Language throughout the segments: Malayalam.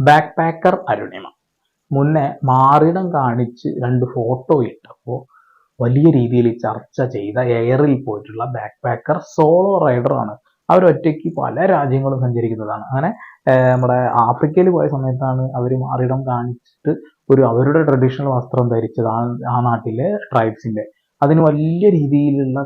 Back packer Arunima. മുന്നേ മാറിടം കാണിച്ച് രണ്ട് ഫോട്ടോ ഇട്ടപ്പോൾ വലിയ രീതിയിൽ ചർച്ച ചെയ്ത എയറിൽ പോയിട്ടുള്ള ബാക്ക് പാക്കർ സോളോ റൈഡറാണ് അവർ ഒറ്റയ്ക്ക് പല രാജ്യങ്ങളും സഞ്ചരിക്കുന്നതാണ്. അങ്ങനെ നമ്മുടെ ആഫ്രിക്കയിൽ പോയ സമയത്താണ് അവർ മാറിടം കാണിച്ചിട്ട് ഒരു അവരുടെ ട്രഡീഷണൽ വസ്ത്രം ധരിച്ചത് ആ ആ നാട്ടിലെ ട്രൈബ്സിന്റെ അതിന് വലിയ രീതിയിലുള്ള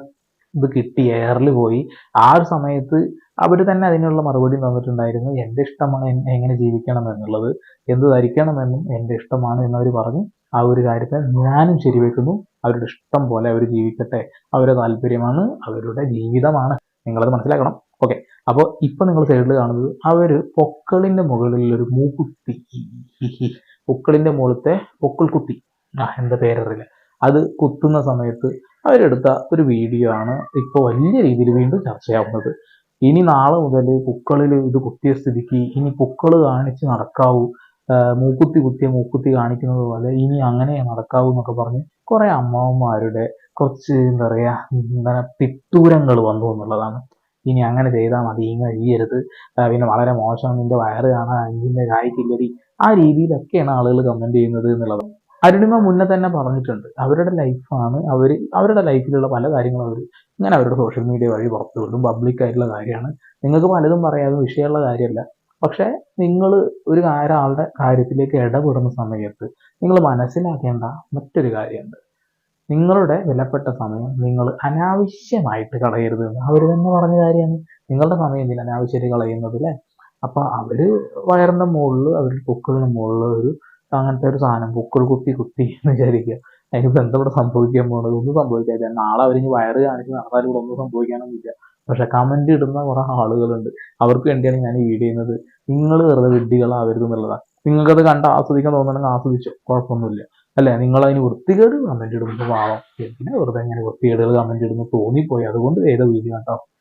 ഇത് കിട്ടി എയറിൽ പോയി. ആ ഒരു സമയത്ത് അവർ തന്നെ അതിനുള്ള മറുപടി തന്നിട്ടുണ്ടായിരുന്നു. എന്റെ ഇഷ്ടമാണ് എങ്ങനെ ജീവിക്കണം എന്നുള്ളത് എന്ത് ധരിക്കണമെന്നും എന്റെ ഇഷ്ടമാണ് എന്നവർ പറഞ്ഞു. ആ ഒരു കാര്യത്തെ ഞാനും ശരിവെക്കുന്നു. അവരുടെ ഇഷ്ടം പോലെ അവർ ജീവിക്കട്ടെ. അവരുടെ താല്പര്യമാണ് അവരുടെ ജീവിതമാണ്. നിങ്ങളത് മനസ്സിലാക്കണം. ഓക്കെ. അപ്പോൾ ഇപ്പൊ നിങ്ങൾ സൈഡിൽ കാണുന്നത് അവർ പൊക്കളിന്റെ മുകളിൽ ഒരു മൂക്കുത്തി പൊക്കളിന്റെ മുകളിലത്തെ പൊക്കിൾ കുത്തി ആ എന്താ പേരറിയില്ല. അത് കുത്തുന്ന സമയത്ത് അവരെടുത്ത ഒരു വീഡിയോ ആണ് ഇപ്പോൾ വലിയ രീതിയിൽ വീണ്ടും ചർച്ചയാവുന്നത്. ഇനി നാളെ മുതൽ പൂക്കളിൽ ഇത് കുത്തിയ സ്ഥിതിക്ക് ഇനി പൂക്കൾ കാണിച്ച് നടക്കാവൂ. മൂക്കുത്തി കുത്തിയ മൂക്കുത്തി കാണിക്കുന്നത് പോലെ ഇനി അങ്ങനെ നടക്കാവൂ എന്നൊക്കെ പറഞ്ഞ് കുറെ അമ്മാവന്മാരുടെ കുറച്ച് എന്താ പറയാ എന്താ പിത്തൂരങ്ങൾ വന്നു എന്നുള്ളതാണ്. ഇനി അങ്ങനെ ചെയ്താൽ മതി ഇങ്ങനെ ചെയ്യരുത് പിന്നെ വളരെ മോശം നിന്റെ വയറ് കാണാൻ അഞ്ചിന്റെ കായ്ക്കില്ലടി ആ രീതിയിലൊക്കെയാണ് ആളുകൾ കമന്റ് ചെയ്യുന്നത് എന്നുള്ളത്. അരുണിമ മുന്നേ തന്നെ പറഞ്ഞിട്ടുണ്ട്. അവരുടെ ലൈഫാണ് അവർ അവരുടെ ലൈഫിലുള്ള പല കാര്യങ്ങളും അവർ ഇങ്ങനെ അവരുടെ സോഷ്യൽ മീഡിയ വഴി പുറത്തു വിടും. പബ്ലിക് ആയിട്ടുള്ള കാര്യമാണ്. നിങ്ങൾക്ക് പലതും പറയാതെ വിഷയമുള്ള കാര്യമല്ല. പക്ഷേ നിങ്ങൾ ഒരു ഒരാളുടെ കാര്യത്തിലേക്ക് ഇടപെടുന്ന സമയത്ത് നിങ്ങൾ മനസ്സിലാക്കേണ്ട മറ്റൊരു കാര്യമുണ്ട്. നിങ്ങളുടെ വിലപ്പെട്ട സമയം നിങ്ങൾ അനാവശ്യമായിട്ട് കളയരുത്. എന്ന് അവർ തന്നെ പറഞ്ഞ കാര്യമാണ്. നിങ്ങളുടെ സമയം എന്തിനാണ് അനാവശ്യമായിട്ട് കളയുന്നത് അല്ലേ? അപ്പൊ അവർ വയറിന്റെ മുകളിൽ അവരുടെ പൊക്കിളിന് മുകളിൽ ഒരു അങ്ങനത്തെ ഒരു സാധനം. പൂക്കൾ കുത്തി കുത്തി എന്ന് വിചാരിക്കുക. അതിനിപ്പോ എന്താ ഇവിടെ സംഭവിക്കാൻ പോകുന്നത് ഒന്നും സംഭവിക്കാതെ നാളെ അവരിനി വയറ് കാണിച്ച് നടന്നാലും ഇവിടെ ഒന്നും സംഭവിക്കാനൊന്നുമില്ല പക്ഷെ കമന്റ് ഇടുന്ന കുറെ ആളുകളുണ്ട്. അവർക്ക് വേണ്ടിയാണ് ഞാൻ ഈ വീഡിയോ ചെയ്യുന്നത്. നിങ്ങൾ വെറുതെ വിഡ്ഢികളാവരുത് എന്നുള്ളതാണ് നിങ്ങൾക്കത് കണ്ട് ആസ്വദിക്കാൻ തോന്നണമെങ്കിൽ ആസ്വദിച്ചോ. കുഴപ്പമൊന്നുമില്ല. അല്ലെ? നിങ്ങൾ അതിന് വൃത്തികേട് കമന്റ് ഇടുമ്പോൾ പാവം. എന്തിനാ വെറുതെ ഇങ്ങനെ വൃത്തികേടുകൾ കമന്റ് ഇടുന്നു തോന്നിപ്പോയി. അതുകൊണ്ട് ചെയ്ത വീഡിയോ കേട്ടോ